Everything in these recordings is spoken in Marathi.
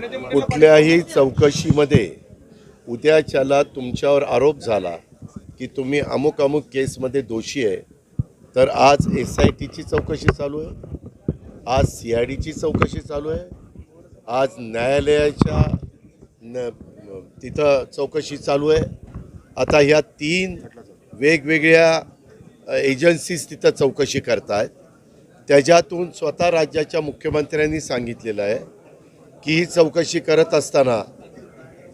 कुठल्याही चौकशीमध्ये उद्याच्याला तुमच्यावर आरोप झाला की तुम्ही अमुक अमुक केसमध्ये दोषी आहे तर आज एस आय टीची चौकशी चालू आहे आज सी आय डीची चौकशी चालू आहे आज न्यायालयाच्या न तिथं चौकशी चालू आहे. आता ह्या तीन वेगवेगळ्या एजन्सीज तिथं चौकशी करत आहेत त्याच्यातून स्वतः राज्याच्या मुख्यमंत्र्यांनी सांगितलेलं आहे की ही चौकशी करत असताना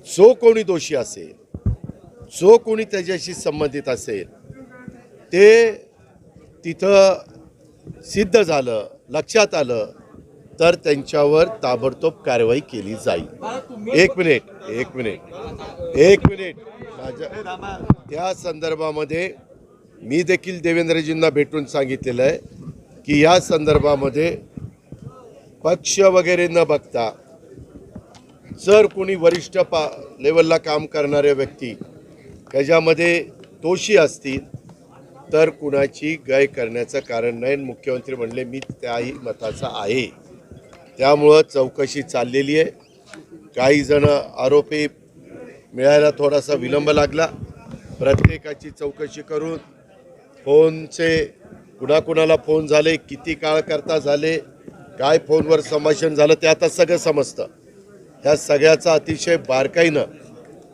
जो कोणी दोषी असेल जो कोणी त्याच्याशी संबंधित असेल ते तिथं सिद्ध झालं लक्षात आलं तर त्यांच्यावर ताबडतोब कारवाई केली जाईल. एक मिनिट एक मिनिट एक मिनिट. माझ्या त्या संदर्भामध्ये मी देखील देवेंद्रजींना भेटून सांगितलेलं आहे की या संदर्भामध्ये पक्ष वगैरे न बघता जर कोणी वरिष्ठ पा लेवलला काम करणाऱ्या व्यक्ती त्याच्यामध्ये दोषी असतील तर कुणाची गय करण्याचं कारण नाही. मुख्यमंत्री म्हणले मी त्याही मताचा आहे. त्यामुळं चौकशी चाललेली आहे. काही जण आरोपी मिळायला थोडासा विलंब लागला. प्रत्येकाची चौकशी करून फोनचे कुणाकुणाला फोन झाले किती काळ करता झाले काय फोनवर संभाषण झालं ते आता सगळं समजतं. ह्या सगळ्याचा अतिशय बारकाईनं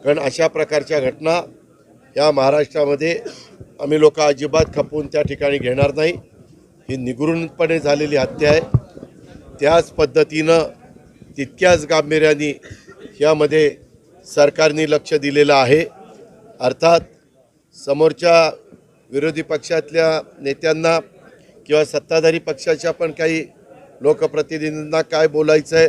कारण अशा प्रकारच्या घटना या महाराष्ट्रामध्ये आम्ही लोक अजिबात खपवून त्या ठिकाणी घेणार नाही. ही निगृणपणे झालेली हत्या आहे. त्याच पद्धतीनं तितक्याच गांभीर्याने यामध्ये सरकारने लक्ष दिलेलं आहे. अर्थात समोरच्या विरोधी पक्षातल्या नेत्यांना किंवा सत्ताधारी पक्षाच्या पण काही लोकप्रतिनिधींना काय बोलायचं आहे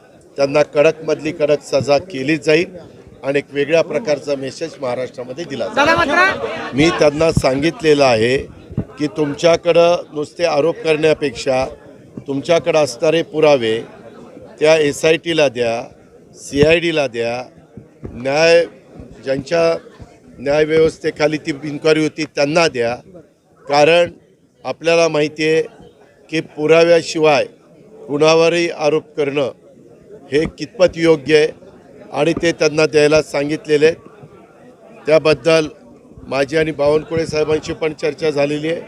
त्यांना कडकमधली कडक सजा केली जाईल आणि एक वेगळ्या प्रकारचा मेसेज महाराष्ट्रामध्ये दिला जाईल. मी त्यांना सांगितलेलं आहे की तुमच्याकडं नुसते आरोप करण्यापेक्षा तुमच्याकडं असणारे पुरावे त्या एस आय टीला द्या सी आय डीला द्या. न्याय ज्यांच्या न्यायव्यवस्थेखाली ती इन्क्वायरी होती त्यांना द्या. कारण आपल्याला माहिती आहे की पुराव्याशिवाय कुणावरही आरोप करणं हे कितपत योग्य आहे आणि ते त्यांना द्यायला सांगितलेले आहेत. त्याबद्दल माझी आणि बावनकुळे साहेबांशी पण चर्चा झालेली आहे.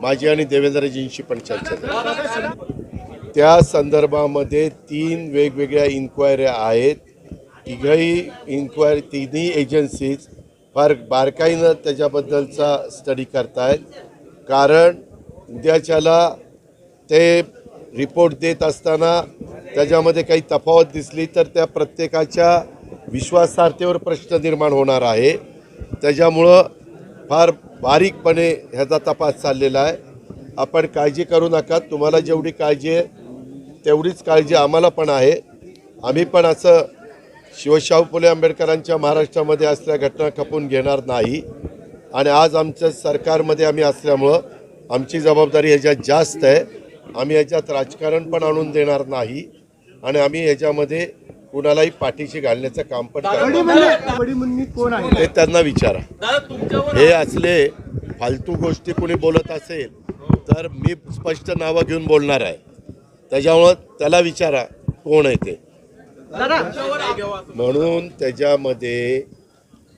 माझी आणि देवेंद्रजींशी पण चर्चा झाली त्या संदर्भामध्ये तीन वेगवेगळ्या इन्क्वायऱ्या आहेत. तिघही इन्क्वायरी तिन्ही एजन्सीज फार बारकाईनं त्याच्याबद्दलचा स्टडी करतायत. कारण उद्याच्याला ते रिपोर्ट देत असताना त्याच्यामध्ये काही तफावत दिसली तर त्या प्रत्येकाच्या विश्वासार्हतेवर प्रश्न निर्माण होणार आहे. त्याच्यामुळं फार बारीकपणे ह्याचा तपास चाललेला आहे. आपण काळजी करू नका. तुम्हाला जेवढी काळजी आहे तेवढीच काळजी आम्हाला पण आहे. आम्ही पण असं शिवशाहू फुले आंबेडकरांच्या महाराष्ट्रामध्ये असल्या घटना खपून घेणार नाही. आणि आज आमच्या सरकारमध्ये आम्ही असल्यामुळं आमची जबाबदारी ह्याच्यात जास्त आहे. आम्ही ह्याच्यात राजकारण पण आणून देणार नाही. आणि आम्ही ह्याच्यामध्ये कुणालाही पाठीशी घालण्याचं काम पण हे त्यांना विचारा. हे असले फालतू गोष्टी कोणी बोलत असेल तर मी स्पष्ट नावं घेऊन बोलणार आहे. त्याच्यामुळं त्याला विचारा कोण आहे ते. म्हणून त्याच्यामध्ये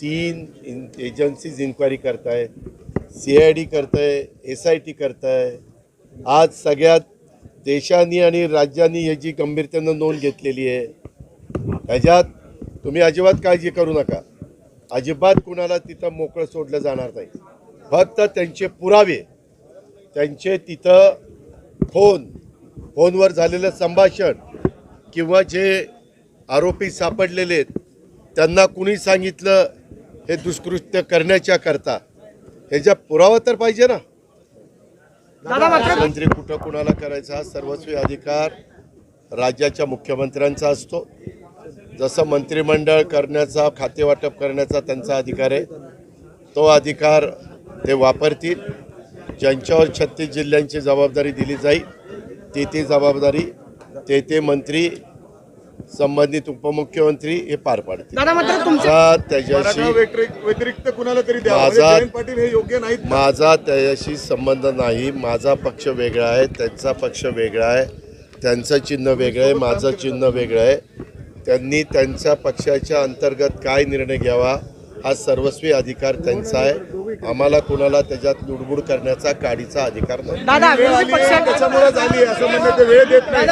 तीन इन एजन्सीज इन्क्वायरी करतायत सी आय डी करताय एस आय टी करताय. आज सगळ्यात देशांनी आणि राज्यांनी ह्याची गंभीरतेनं नोंद घेतलेली आहे ह्याच्यात तुम्ही अजिबात काळजी करू नका. अजिबात कुणाला तिथं मोकळं सोडलं जाणार नाही. फक्त त्यांचे पुरावे त्यांचे तिथं फोन फोनवर झालेलं संभाषण किंवा जे आरोपी सापडलेले आहेत त्यांना कुणी सांगितलं हे दुष्कृत्य करण्याच्या करता ह्याच्या पुरावा तर पाहिजे ना. मुख्यमंत्री कुठं कुणाला करायचा सर्वस्वी अधिकार राज्याच्या मुख्यमंत्र्यांचा असतो. जसं मंत्रिमंडळ करण्याचा खातेवाटप करण्याचा त्यांचा अधिकार आहे. तो अधिकार ते वापरतील. ज्यांच्यावर छत्तीस जिल्ह्यांची जबाबदारी दिली जाईल ती ती जबाबदारी ते ते मंत्री संबंधित उपमुख्यमंत्री हे पार पाडतील. दादा मात्र तुमच्या माझा त्याच्याशी मराठा व्यतिरिक्त व्यतिरिक्त कुणाला तरी द्यावं? म्हणजे माझा- जयंत पाटील हे योग्य नाहीत का? माझा त्याच्याशी संबंध नाही. माझा पक्ष वेगळा आहे त्यांचा पक्ष वेगळा आहे त्यांचं चिन्ह वेगळं आहे माझं चिन्ह वेगळं आहे. त्यांनी त्यांच्या पक्षाच्या अंतर्गत काय निर्णय घ्यावा हा सर्वस्वी अधिकार त्यांचा आहे. आम्हाला कुणाला त्याच्यात लुडबुड करण्याचा काडीचा अधिकार नाही. दादा विरोधी पक्षात त्याच्यामुळे झाली आहे, असं म्हणणं ते वेळ देत नाही.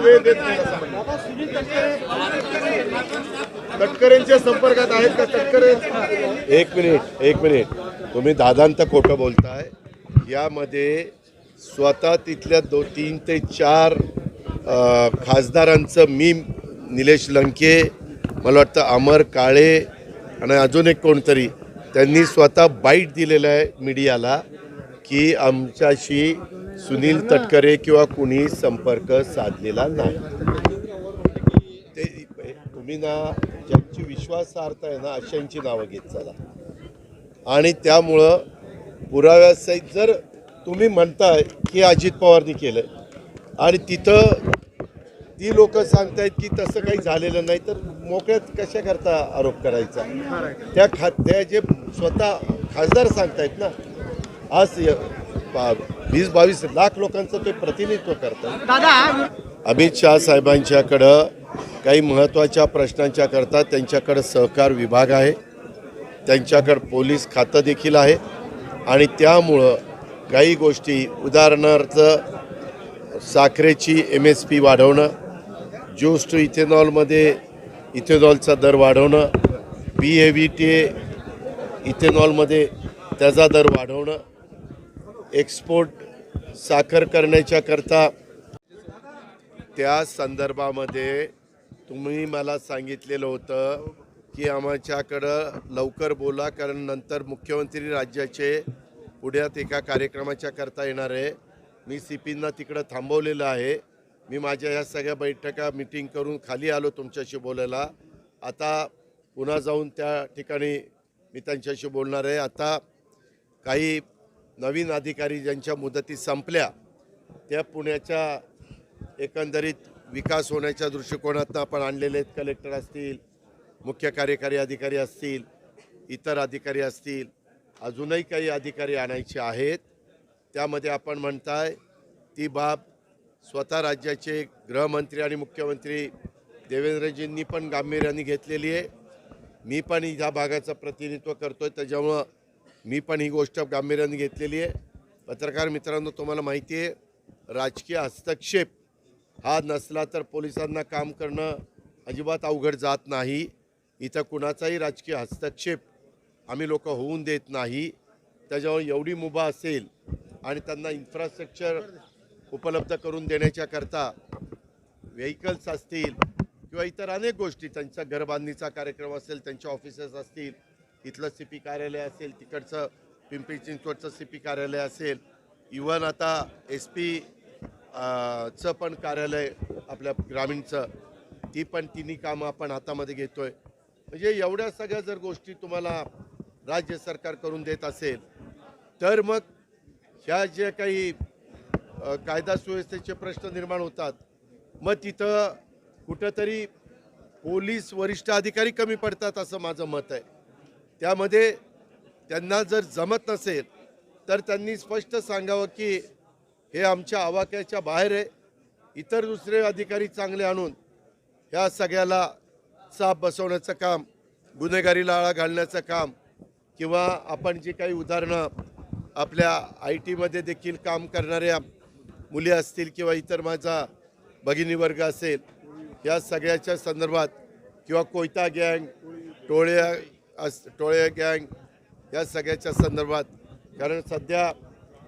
वेळ देत नाही असं म्हणणं. तटकरेंच्या संपर्कात आहेत का तटकरे? एक मिनिट एक मिनिट. तुम्ही दादांत खोटं बोलताय. यामध्ये स्वतः तिथल्या दो तीन ते चार खासदारांचं मी निलेश लंके मला वाटतं अमर काळे आणि अजून एक कोणतरी. त्यांनी स्वतः बाईट दिलेलं आहे मीडियाला की आमच्याशी सुनील तटकरे किंवा कुणी संपर्क साधलेला नाही. ते तुम्ही ना ज्यांची विश्वासार्हता आहे ना अशांची नावं घेत चला. आणि त्यामुळं पुराव्यासहित जर तुम्ही म्हणताय की अजित पवारनी केलं आणि तिथं ती लोक सांगतायत की तसं काही झालेलं नाही तर मोकळ्यात कशा करता आरोप करायचा? त्या खा त्या जे स्वतः खासदार सांगतायत ना. आज वीस बावीस लाख लोकांचं ते प्रतिनिधित्व करतात. दादा अमित शहा साहेबांच्याकडं काही महत्त्वाच्या प्रश्नांच्या करता त्यांच्याकडं सहकार विभाग आहे. त्यांच्याकडं पोलीस खातं देखील आहे. आणि त्यामुळं काही गोष्टी उदाहरणार्थ साखरेची एम एस पी वाढवणं ज्यूस टू इथेनॉलमध्ये इथेनॉलचा दर वाढवणं बी ए व्ही टी इथेनॉलमध्ये त्याचा दर वाढवणं एक्सपोर्ट साखर करण्याच्या करता त्या संदर्भामध्ये तुम्ही मला सांगितलेलं होतं की आमच्याकडं लवकर बोला कारण नंतर मुख्यमंत्री राज्याचे पुण्यात एका कार्यक्रमाच्या करता येणार आहे. मी सीपींना तिकडं थांबवलेलं आहे. मी माझ्या या सगळ्या बैठका मिटिंग करून खाली आलो तुमच्याशी बोलायला. आता पुन्हा जाऊन त्या ठिकाणी मी त्यांच्याशी बोलणार आहे. आता काही नवीन अधिकारी ज्यांच्या मुदती संपल्या त्या पुण्याच्या एकंदरीत विकास होण्याच्या दृष्टिकोनातून आपण आणलेले आहेत. कलेक्टर असतील मुख्य कार्यकारी अधिकारी असतील इतर अधिकारी असतील अजूनही काही अधिकारी आणायचे आहेत. त्यामध्ये आपण म्हणताय ती बाब स्वतः राज्याचे गृहमंत्री आणि मुख्यमंत्री देवेंद्रजींनी पण गांभीर्याने घेतलेली आहे. मी पण ह्या भागाचं प्रतिनिधित्व करतो आहे त्याच्यामुळं मी पण ही गोष्ट गांभीर्याने घेतलेली आहे. पत्रकार मित्रांनो तुम्हाला माहिती आहे राजकीय हस्तक्षेप हा नसला तर पोलिसांना काम करणं अजिबात अवघड जात नाही. इथं कुणाचाही राजकीय हस्तक्षेप आम्ही लोक होऊन देत नाही. त्याच्यामुळे एवढी मुभा असेल आणि त्यांना इन्फ्रास्ट्रक्चर उपलब्ध करून देण्याच्याकरता व्हेकल्स असतील किंवा इतर अनेक गोष्टी त्यांचा घरबांधणीचा कार्यक्रम असेल त्यांच्या ऑफिसेस असतील इथलं सी पी कार्यालय असेल तिकडचं पिंपरी चिंचवडचं सी पी कार्यालय असेल. इवन आता एस पी चं पण कार्यालय आपल्या ग्रामीणचं ती पण तिन्ही कामं आपण हातामध्ये घेतो आहे म्हणजे एवढ्या सगळ्या जर गोष्टी तुम्हाला राज्य सरकार करून देत असेल तर मग ह्या ज्या काही कायदा सुव्यवस्थेचे प्रश्न निर्माण होतात मग तिथं कुठंतरी पोलीस वरिष्ठ अधिकारी कमी पडतात असं माझं मत आहे. त्यामध्ये त्यांना जर जमत नसेल तर त्यांनी स्पष्ट सांगावं की हे आमच्या आवाक्याच्या बाहेर आहे. इतर दुसरे अधिकारी चांगले आणून ह्या सगळ्याला साप बसवण्याचं काम गुन्हेगारीला आळा घालण्याचं काम किंवा आपण जी काही उदाहरणं आपल्या आय टीमध्ये देखील काम करणाऱ्या मुली असतील किंवा इतर माझा भगिनी वर्ग असेल या सगळ्याच्या संदर्भात किंवा कोयता गँग टोळ्या अस टोळ्या गँग या सगळ्याच्या संदर्भात कारण सध्या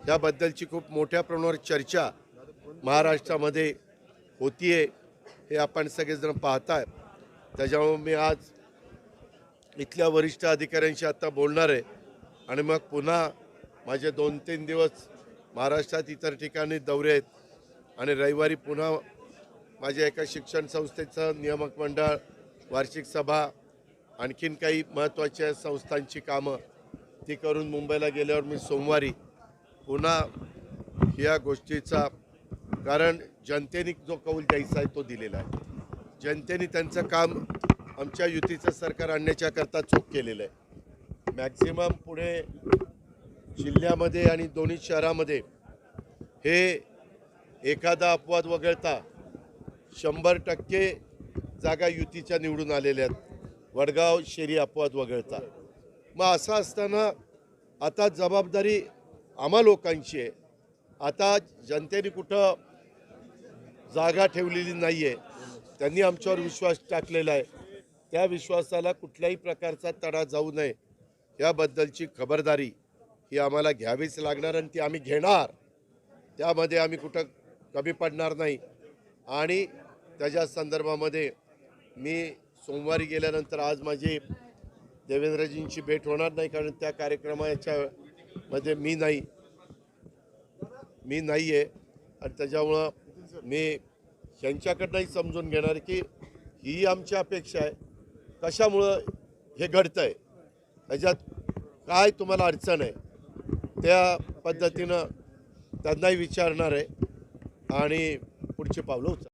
याबद्दलची खूप मोठ्या प्रमाणावर चर्चा महाराष्ट्रामध्ये होतीये हे आपण सगळेजण पाहताय. त्याच्यामुळे मी आज इथल्या वरिष्ठ अधिकाऱ्यांशी आता बोलणार आहे. आणि मग पुन्हा माझे दोन तीन दिवस महाराष्ट्रात इतर ठिकाणी दौरे आहेत. आणि रविवारी पुन्हा माझ्या एका शिक्षण संस्थेचं नियामक मंडळ वार्षिक सभा आणखीन काही महत्त्वाच्या संस्थांची कामं ती करून मुंबईला गेल्यावर मी सोमवारी पुन्हा या गोष्टीचा कारण जनतेने जो कौल द्यायचा आहे तो दिलेला आहे. जनतेने त्यांचं काम आमच्या युतीचं सरकार आणण्याच्या करता चूक केलेलं आहे. मॅक्झिमम पुणे जिल्ह्यामध्ये आणि दोन्ही शहरामध्ये हे एखादा अपवाद वगळता शंभर टक्के जागा युतीच्या निवडून आलेल्या आहेत. वडगाव शेरी अपवाद वगळता. मग असं असताना आता जबाबदारी आम्हा लोकांची आहे. आता जनतेने कुठं जागा ठेवलेली नाही आहे त्यांनी आमच्यावर विश्वास टाकलेला आहे. त्या विश्वासाला कुठल्याही प्रकारचा तडा जाऊ नये. याबद्दलची खबरदारी ही आम्हाला घ्यावीच लागणार आणि ती आम्ही घेणार. त्यामध्ये आम्ही कुठं कमी पडणार नाही. आणि त्याच्या संदर्भामध्ये मी सोमवारी गेल्यानंतर आज माझी देवेंद्रजींची भेट होणार नाही कारण त्या कार्यक्रमाच्या मध्ये मी नाही. मी नाही आहे आणि त्याच्यामुळं मी ह्यांच्याकडनंही समजून घेणार की ही आमची अपेक्षा आहे. कशामुळं हे घडतं आहे त्याच्यात काय तुम्हाला अडचण आहे? त्या पद्धतीनं त्यांनाही विचारणार आहे. आणि पुढची पावलं उचल